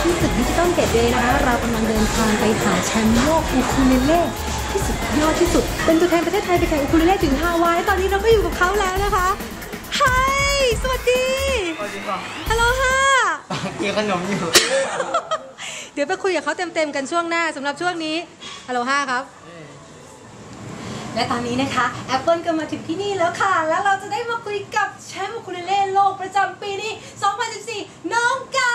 ที่ตึกดิจิตอลเกตเวย์นะคะ เรากำลังเดินทางไปหาแชมป์โลกอูคูเลเล่ที่สุดยอดที่สุด เป็นตัวแทนประเทศไทยไปแข่งอูคูเลเล่ถึงฮาวายและตอนนี้เราก็อยู่กับเขาแล้วนะคะไฮสวัสดี สวัสดีครับฮัลโหลค่ะกินขนมอยู่ เดี๋ยวไปคุยกับเขาเต็มๆกันช่วงหน้าสำหรับช่วงนี้ฮัลโหลห้าครับและตอนนี้นะคะ Apple ก็มาถึงที่นี่แล้วค่ะ แล้วเราจะได้มาคุยกับแชมป์อูคูเลเล่โลกประจำปีนี้ 2014 น้องกา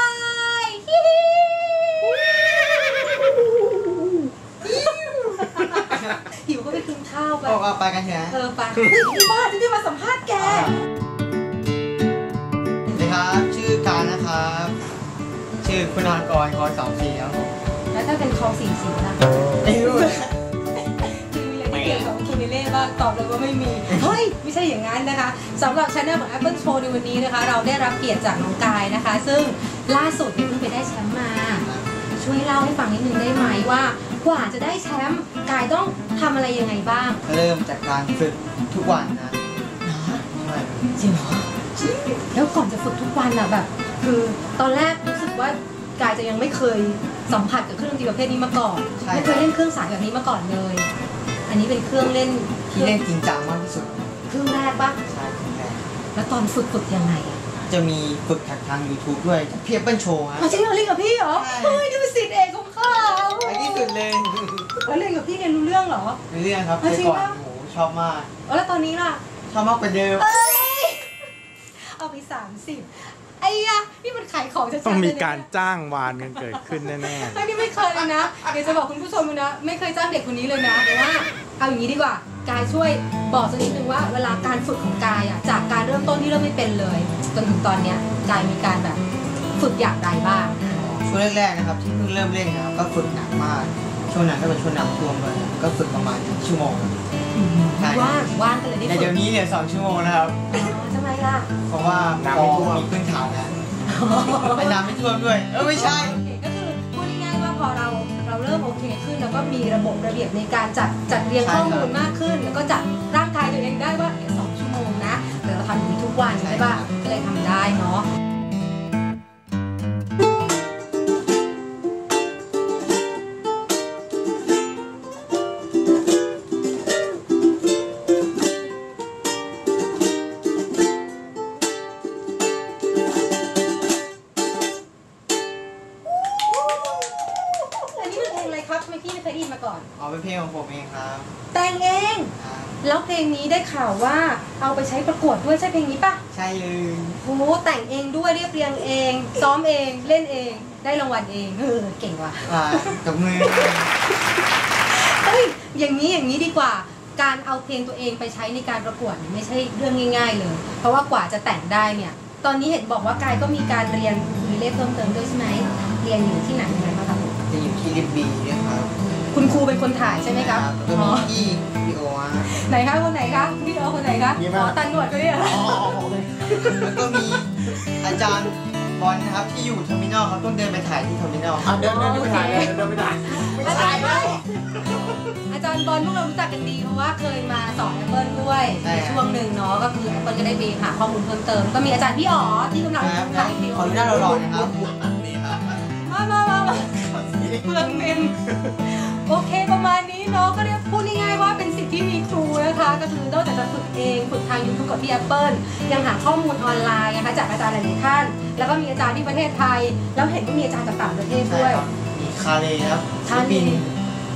ข้าวไปบอกเอาไปกันเถอะเออไปเฮ้ยที่บ้านที่มาสัมภาษณ์แกสวัสดีครับ ชื่อการนะครับ ชื่อคุณากรกรสองสี่ครับผมแล้วถ้าเป็นคอสี่สีล่ะไม่รู้มีอะไรที่เกี่ยวกับคูนิเล่บ้างตอบเลยว่าไม่มี เฮ้ย ไม่ใช่อย่างนั้นนะคะสำหรับช anel ของ Apple Show ในวันนี้นะคะ เราได้รับเกียรติจากน้องกายนะคะ ซึ่งล่าสุดเนี่ยเพิ่งไปได้แชมป์มา ช่วยเล่าให้ฟังนิดนึงได้ไหมว่ากว่าจะได้แชมป์ กายต้องทำอะไรยังไงบ้างเริ่มจากการฝึกทุกวันนะใช่จริงเหรอแล้วก่อนจะฝึกทุกวันอะแบบ คือตอนแรกรู้สึกว่ากายจะยังไม่เคยสัมผัสกับเครื่องดนตรีประเภทนี้มาก่อนไม่เคยเล่นเครื่องสายแบบนี้มาก่อนเลย อันนี้เป็นเครื่องเล่นที่เล่นจริงจังมากที่สุดเครื่องแรกปะใช่ครั้งแรกแล้วตอนฝึกฝึกยังไงอะจะมีฝึกทาง YouTube ด้วยจากเพียบเปิลโชว์ครับอ๋อจริงเหรอเรียนกับพี่เหรอใช่เฮ้ยนี่เป็นสิทธิ์เอกของเขาไปที่ สุดเลยแล้วเรียนกับพี่เรียนรู้เรื่องเหรอในเรื่องครับอะแต่จริงก่อนปะโอ้โหชอบมากอ๋อแล้วตอนนี้ล่ะ ชอบมากกว่าเดิมเอ้ยเอาไปสามสิบไอ้ยะนี่มันขายของชัดๆต้องมีเลยนะการจ้างวานกันเกิดขึ้นแน่เฮ้ยนี่ไม่เคยเลยนะ เดี๋ยวจะบอกคุณผู้ชมเลยนะ ไม่เคยจ้างเด็กคนนี้เลยนะแต่ว่าเอาอย่างนี้ดีกว่ากายช่วยบอกสักนิดนึงว่าเวลาการฝึกของกายอะจากการเริ่มต้นที่เริ่มไม่เป็นเลย จนถึงตอนเนี้ยกายมีการแบบฝึกอย่างไรบ้างช่ วงแรกๆนะครับที่เพิ่งเริ่มเล่นนะครับก็ฝึกหนักมาก ช่วงนั้นก็เป็นช่วงน้ำท่วมเลยก็ฝึกประมาณชั่วโมงครับใช่ว่างว่างกันเลยได้แต่ฝึเดี๋ยกวนี้เนี่ยสองชั่วโมงนะครับอ๋อทำไมล่ะเพราะว่าพอมีพื้นฐานแล้วไม่น้ำไม่ท่วมด้วย เออไม่ใช่ โอเคก็คือพูดง่ายๆว่าพอเราเราเริ่มโอเคขึ้น แล้วก็มีระบบระเบียบในการจัดจัดเรียงใช่ข้อครัมูบลมากขึ้น แล้วก็จัดร่างกายตัวเองได้ว่าเดี๋ยวสองชั่วโมงนะเดี๋ยวเราทำอย่างนี้ทุกวันใช่ใช่ป่ะครับ ก็เลยทำได้เนาะ ไมพี่ไม่เคยได้ยินมาก่อนเอาเป็นเพลงของผมเองครับ แต่งเอง ครับแล้วเพลงนี้ได้ข่าวว่าเอาไปใช้ประกวดด้วยใช่เพลงนี้ป่ะใช่เลยโอ้โหแต่งเองด้วยเรียบเรียงเอง ซ้อมเองเล่นเอง ได้รางวัลเองเออเก่งว่ะ อ่ากับมือเฮ้ยอย่างนี้อย่างนี้ดีกว่า การเอาเพลงตัวเองไปใช้ในการประกวดเนี่ยไม่ใช่เรื่องง่าย ๆ เลย เพราะว่ากว่าจะแต่งได้เนี่ย ตอนนี้เห็นบอกว่ากายก็มีการเรียนรีเลฟเพิ่มเติมด้วยใช่ไหมเรียนอยู่ที่ไหนยังไงบ้างครับจะอยู่ที่ริบบีด้วย ครับคุณครูเป็นคนถ่ายใช่ไหมครับแล้วอ๋ก็อมีพี่พี่โอฮะไหนคะคนไหนคะพี่โอคนไหนคะอ๋อตันหนวดก็เนี่ยเหรอแล้วก็มีอาจารย์บอลนะครับที่อยู่เทอร์มินอลเขาต้องเดินไปถ่ายที่เทอร์มินอลครับๆเดินเดินไม่ได้เดินไม่ได้อาจารย์บอลอาจารย์บอลพวกเรารู้จักกันดีเพราะว่าเคยมาสอนแอปเปิลด้วยในช่วงหนึ่งเนาะก็คือแอปเปิลก็ได้ไปหาข้อมูลเพิ่มเติมก็มีอาจารย์พี่อ๋อที่กำลังครับถ่ายวิดีโอขออนุญาตเราหล่อนะครับมามามามา เปลืองเมนโอเคประมาณนี้เนาะก็เรียกพูดง่ายๆว่าเป็นสิทธิ์ที่มีครูนะคะก็คือนอกจากจะฝึกเองฝึกทาง YouTube กับพี่แอปเปิลยังหาข้อมูลออนไลน์นะคะจากอาจารย์หลายๆท่าน แล้วก็มีอาจารย์ที่ประเทศไทย แล้วเห็นว่ามีอาจารย์จากต่างประเทศใช่ด้วยครับมีคาเลครับคาเลศิลปิน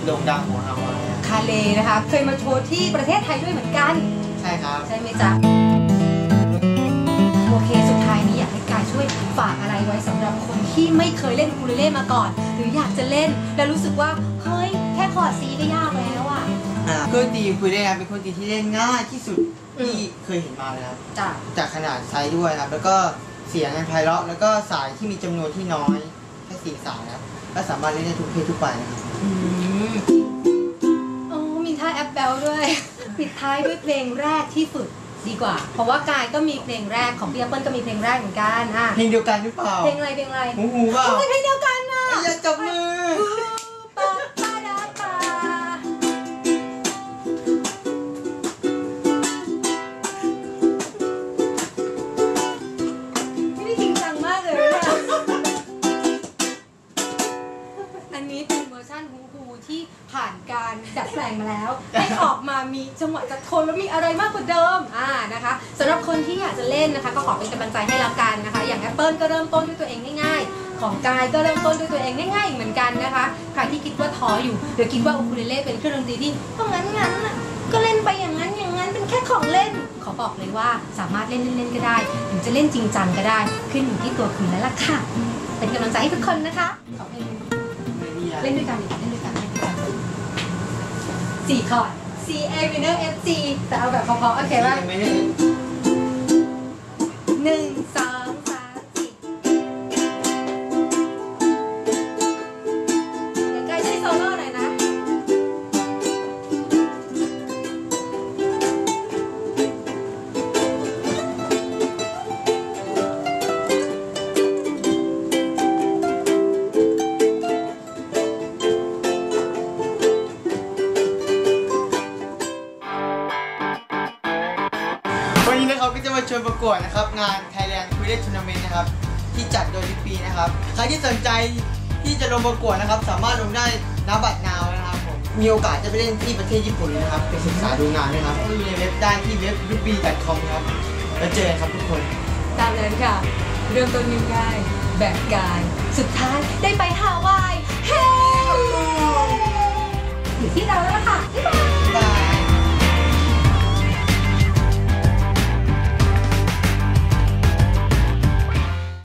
โด่งดังของฮาวายอะคาเลนะคะ เคยมาโชว์ที่ประเทศไทยด้วยเหมือนกัน ใช่ครับ ใช่ไหมจ๊ะ ที่ไม่เคยเล่นอูคูเลเล่มาก่อน หรืออยากจะเล่นแล้วรู้สึกว่าเฮ้ยแค่คอร์ดซีก็ยากแล้วอะอ่าเครื่องดนตรีคุยได้ครับเป็นเครื่องดนตรีที่เล่นง่ายที่สุดอืมที่เคยเห็นมาเลยครับ จ้ะจากขนาดไซส์ด้วยครับ แล้วก็เสียงอันไพเราะแล้วก็สายที่มีจำนวนที่น้อยแค่สี่สายนะครับก็สามารถเล่นได้ทุกเพลงทุกไปนะครับอืมโอ้มีท่าแอปเบลด้วย ปิดท้ายด้วยเพลงแรกที่ฝึก ดีกว่า เพราะว่ากายก็มีเพลงแรกของพี่แอปเปิลก็มีเพลงแรกเหมือนกันอะเพลงเดียวกันหรือเปล่าเพลงอะไรเพลงอะไรหูหูเปล่าโอ้ยเพลงเดียวกันอะอย่าจับมือันนี้เป็นเวอร์ชันฮูฮูที่ผ่านการดัดแปลงมาแล้ว ให้ออกมามีจังหวะจัดโทนแล้วมีอะไรมากกว่าเดิมอ่านะคะสำหรับคนที่อยากจะเล่นนะคะ ก็ขอเป็นกำลังใจให้แล้วกันนะคะ อย่างแอปเปิลก็เริ่มต้นด้วยตัวเองง่ายๆ ของกายก็เริ่มต้นด้วยตัวเองง่ายๆอีกเหมือนกันนะคะใครที่คิดว่าท้ออยู่เดี๋ยวคิดว่าอุคุเลเล่เป็นเครื่องดนตรีที่เพราะงั้นงั้นก็เล่นไปอย่างนั้นอย่างนั้นเป็นแค่ของเล่นขอบอกเลยว่าสามารถเล่นเล่นๆก็ได้ หรือจะเล่นจริงจังก็ได้ ขึ้นอยู่ที่ตัวคุณแล้วล่ะค่ะ เป็นกำลังใจให้ทุกคนนะคะขอบคุณ เล่นด้วยกันเล่นด้วยกันเล่นด้วยกันสี่คอร์ด C A minor F G แต่เอาแบบเพอๆโอเคป่ะ นนี้นะครับก็จะมาชวนประกวดนะครับ งาน Thailand c u i z Tournament นะครับ ที่จัดโดยทุกปีนะครับ ใครที่สนใจที่จะลงประกวดนะครับ สามารถลงได้ณบัตรนาวนะครับผมมีโอกาสจะไปเล่นที่ประเทศญี่ปุ่นเลยนะครับไปศึกษาดูงานนะครับก็ดูในเว็บได้ที่เว็บ u b c o m ครับแล้วเจอกันครับทุกคน ตามนั้นค่ะ เริ่มต้นง่ายๆแบบกาย สุดท้ายได้ไป